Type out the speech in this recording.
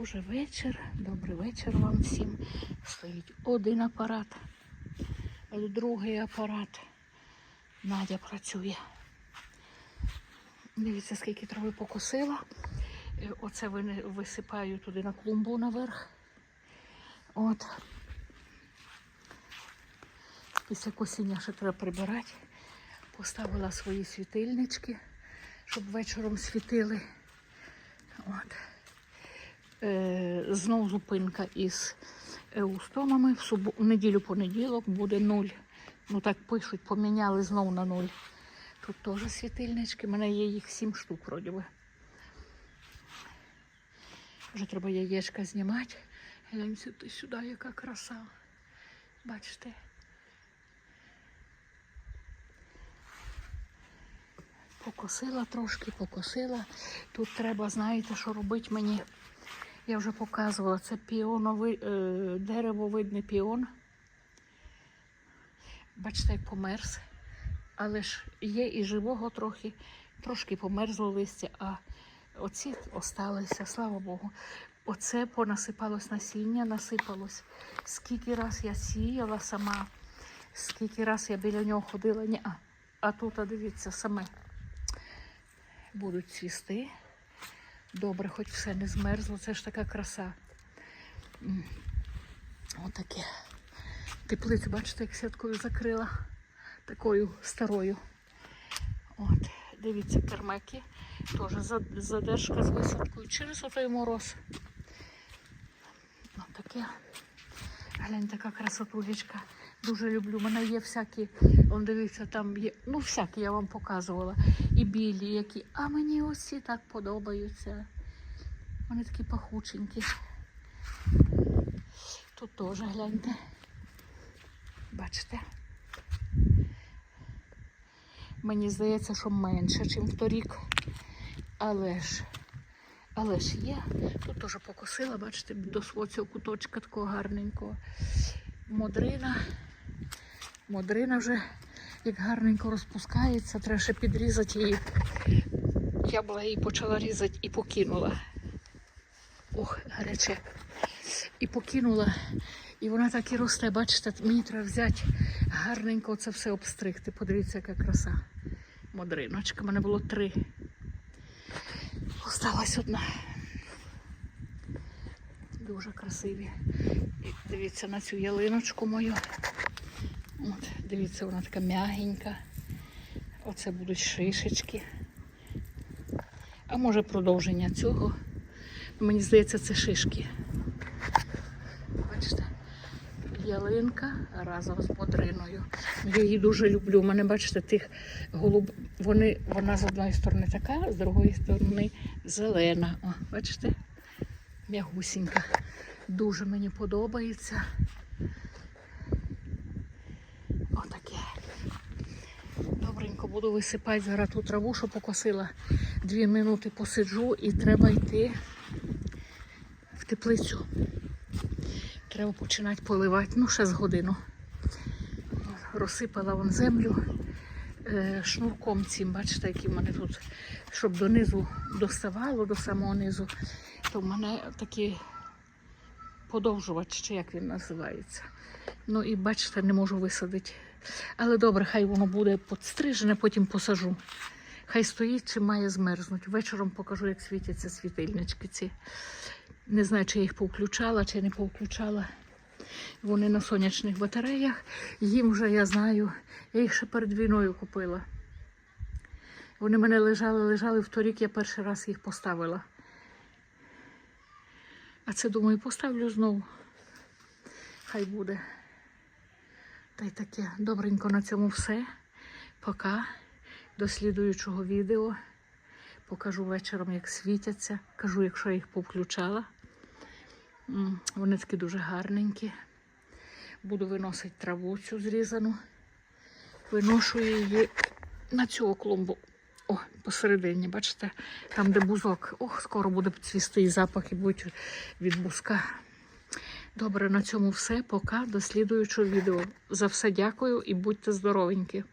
Уже вечір, добрий вечір вам всім. Стоїть один апарат, другий апарат. Надя працює. Дивіться, скільки трави покосила. Е, Оце висипаю туди на клумбу наверх. От. Після косіння ще треба прибирати. Поставила свої світильнички, щоб вечором світили. От. Е, знов зупинка із еустомами. В, субо... в неділю понеділок буде нуль. Ну так пишуть, поміняли знов на нуль. Тут теж світильнички. У мене є їх сім штук, вроді би. Вже треба яєчка знімати. Гляньте сюди, яка краса. Бачите? Покосила трошки, покосила. Тут треба, знаєте, що робити мені. Я вже показувала, це піоновий, е, деревовидний піон. Бачите, як померз. Але ж є і живого трохи, трошки померзло листя, а оці осталися, слава Богу. Оце понасипалось насіння, насипалось. Скільки раз я сіяла сама, скільки раз я біля нього ходила. Ні, а, а тут, дивіться, саме будуть цвісти. Добре, хоч все не змерзло, це ж така краса. Ось Отаке. Теплицю, бачите, як сіткою закрила. Такою старою. От, дивіться, кермеки. Теж задержка з висадкою через отой мороз. Отаке. Глянь, така красотулечка. Дуже люблю. У мене є всякі, он дивіться, там є, ну всякі я вам показувала. І білі, які. А мені оці так подобаються. Вони такі пахученькі. Тут теж гляньте. Бачите? Мені здається, що менше, ніж торік. Але ж, але ж є. Тут теж покосила, бачите, до свого цього куточка такого гарненького. Модрина. Модрина вже як гарненько розпускається, треба ще підрізати її. Я була її почала різати і покинула. Ох, гаряче. І покинула. І вона так і росте, бачите, мені треба взяти гарненько це все обстригти. Подивіться, яка краса. Модриночка. У мене було три. Осталась одна. Дуже красиві. І дивіться на цю ялиночку мою. От, дивіться, вона така м'ягенька. Оце будуть шишечки. А може продовження цього. Мені здається, це шишки. Бачите? Ялинка разом з модриною. Я її дуже люблю. У мене, бачите, тих голуб... Вони... вона з одної сторони така, з другої сторони зелена. О, бачите? М'ягусінька. Дуже мені подобається. Отаке. Добренько буду висипати зараз ту траву, що покосила. Дві минути посиджу і треба йти в теплицю. Треба починати поливати. Ну, ще з годину. Розсипала вон землю е, шнурком цим, бачите, який в мене тут, щоб донизу доставало, до самого низу. То в мене такий подовжувач, чи як він називається. Ну і бачите, не можу висадити. Але добре, хай воно буде підстрижене, потім посажу. Хай стоїть чи має змерзнути. Вечором покажу, як світяться світильнички ці. Не знаю, чи я їх повключала, чи не повключала. Вони на сонячних батареях. Їм вже я знаю, я їх ще перед війною купила. Вони мене лежали, лежали вторік, я перший раз їх поставила. А це думаю, поставлю знову. Хай буде. Та й таке. Добренько на цьому все. Пока. До слідуючого відео. Покажу вечором, як світяться. Кажу, якщо я їх повключала. Вони такі дуже гарненькі. Буду виносити траву цю зрізану. Виношу її на цю клумбу. О, посередині, бачите, там, де бузок. Ох, скоро буде цвісти і запахи будуть від бузка. Добре, на цьому все. Пока. До слідуючого відео. За все дякую і будьте здоровенькі.